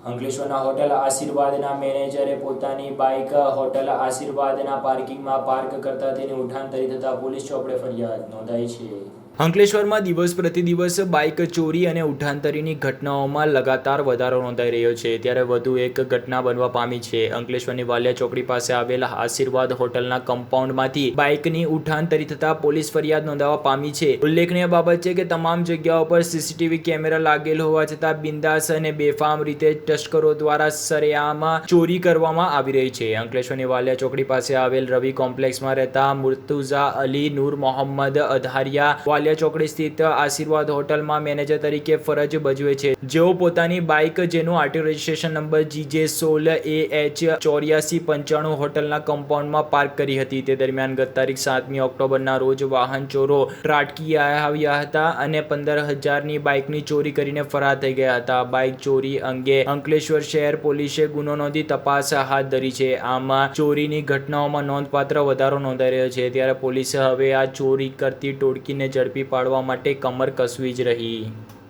અંકલેશ્વરના હોટેલ આશીર્વાદના મેનેજરે પોતાની બાઇક હોટેલ આશીર્વાદના પાર્કિંગમાં પાર્ક કરતા તેની ઉઠાંતરી થતા પોલીસ ચોપડે ફરિયાદ નોંધાઈ છે. અંકલેશ્વરમાં દિવસ પ્રતિદિવસ બાઇક ચોરી અને ઉઠાંતરીની ઘટનાઓમાં લગાતાર વધારો નોંધાઈ રહ્યો છે. ત્યારે વધુ એક ઘટના બનવા પામી છે. અંકલેશ્વરની વાલિયા ચોકડી પાસે આવેલા આશીર્વાદ હોટલના કમ્પાઉન્ડમાંથી બાઇકની ઉઠાંતરી થતા પોલીસ ફરિયાદ નોંધાવવા પામી છે. ઉલ્લેખનીય બાબત છે કે તમામ જગ્યાઓ પર સીસીટીવી કેમેરા લાગેલ હોવા છતાં બિંદાસ અને બેફામ રીતે તસ્કરો દ્વારા સરેઆમાં ચોરી કરવામાં આવી રહી છે. અંકલેશ્વરની વાલિયા ચોકડી પાસે આવેલ રવિ કોમ્પ્લેક્સમાં રહેતા મુર્તુઝા અલી, નૂર મોહમ્મદ અધારિયા, વાલિયા ચોકડી સ્થિત આશીર્વાદ હોટલમાં મેનેજર તરીકે ફરજ ભજવે છે. જેઓ પોતાની બાઇક જેનું આરટીઓ રજિસ્ટ્રેશન નંબર જીજે સોળ એ એચ ચોર્યાસી પંચાણું હોટલના કમ્પાઉન્ડમાં પાર્ક કરી હતી. તે દરમિયાન ગત તારીખ સાતમી ઓક્ટોબરના રોજ વાહન ચોરો ત્રાટકી આવ્યા હતા અને પંદર હજારની બાઇકની ચોરી કરીને ફરાર થઈ ગયા હતા. બાઇક ચોરી અંગે અંકલેશ્વર શહેર પોલીસે ગુનો નોંધી તપાસ હાથ ધરી છે. આમાં ચોરીની ઘટનાઓમાં નોંધપાત્ર વધારો નોંધાઈ રહ્યો છે. ત્યારે પોલીસે હવે આ ચોરી કરતી ટોળકીને ઝડપી પાડવા માટે કમર કસવી જ રહી.